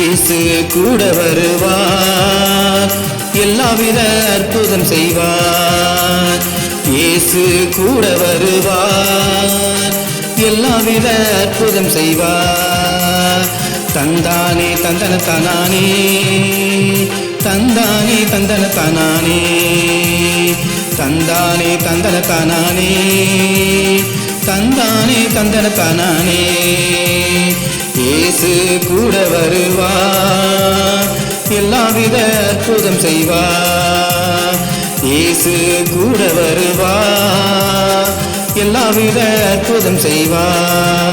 இயேசு கூட வருவார். எல்லாவித அற்புதம் செய்வார். இயேசு கூட வருவார். எல்லாவித அற்புதம் செய்வார். தந்தானே தந்தன தானானே. தந்தானே தந்தன தானானே. தந்தானே தந்தன தானானே. தந்தானே தந்தன தானானே. இயேசு கூட வருவார். எல்லாவித அற்புதம் செய்வார். இயேசு கூட வருவார். எல்லாவித அற்புதம் செய்வார்.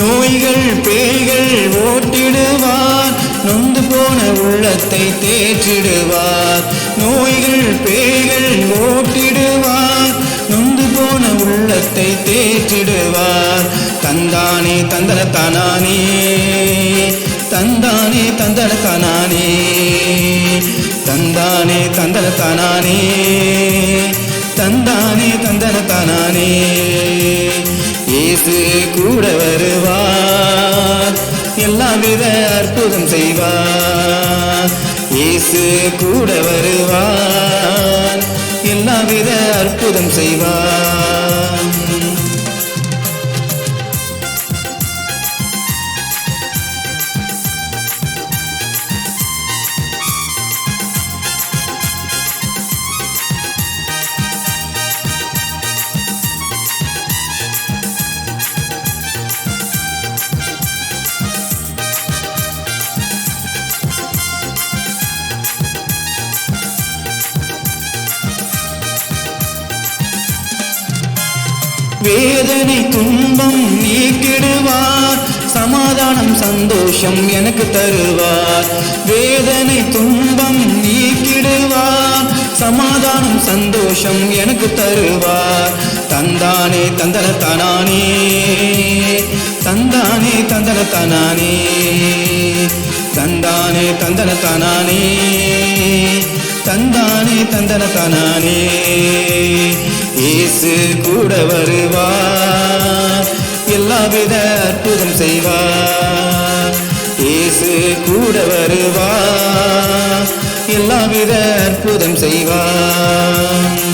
நோய்கள் பேய்கள் ஓட்டிடுவார். நொந்து போன உள்ளத்தை தேற்றிடுவார். நோய்கள் பேய்கள் ஓட்டிடுவார். நொந்து போன உள்ளத்தை தேற்றிடுவார். தந்தானே தந்தன தானானே தந்தானே தந்தன தானானே தந்தானே தந்தன தானானே தந்தானே தந்தன தானானே இயேசு கூட வருவார். எல்லாவித அற்புதம் செய்வார். இயேசு கூட வருவார். எல்லாவித அற்புதம் செய்வார். வேதனை துன்பம் நீக்கிடுவார் சமாதானம் சந்தோஷம் எனக்கு தருவார் வேதனை துன்பம் நீக்கிடுவார் சமாதானம் சந்தோஷம் எனக்கு தருவார் தந்தானே தந்தன தனானே தந்தானே தந்தன தனானே தந்தானே தந்தன தனானே தந்தானே தந்தன தானானே இயேசு கூட வருவார். எல்லாவித அற்புதம் செய்வார். இயேசு கூட வருவார். எல்லாவித அற்புதம் செய்வார்.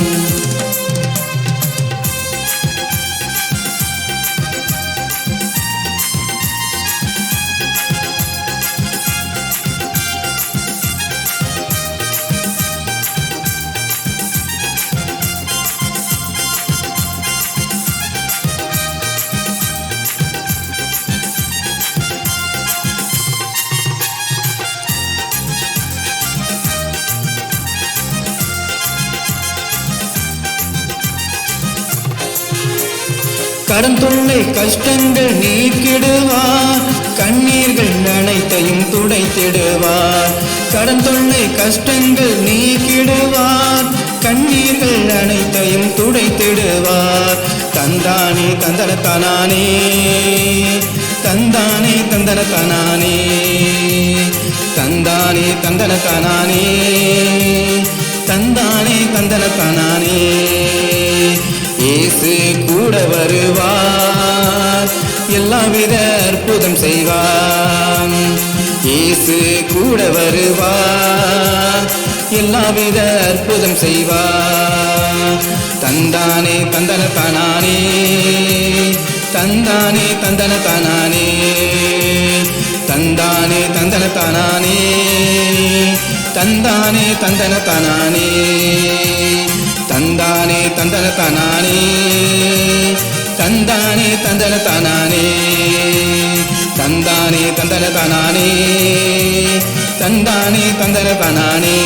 கடன் தொல்லை கஷ்டங்கள் நீக்கிடுவார். கண்ணீர்கள் நனைத்தையும் துடைத்திடுவார். கடன் தொல்லை கஷ்டங்கள் நீக்கிடுவார். கண்ணீர்கள் அனைத்தையும் துடைத்திடுவார். தந்தானே தந்தன தானானே தந்தானே தந்தன தானானே தந்தானே தந்தன தானானே தந்தானே தந்தன தானானே இயேசு கூட வருவார். எல்லாவித அற்புதம் செய்வார். இயேசு கூட வருவார். எல்லாவித அற்புதம் செய்வார். தந்தானே தந்தன தானானே தந்தானே தந்தன தானானே தந்தானே தந்தன தானானே தந்தானே தந்தன தானானே தந்தானே தந்தன தானானே தந்தானே தந்தன தானானே தந்தானே தந்தன தானானே தந்தானே தந்தன தானானே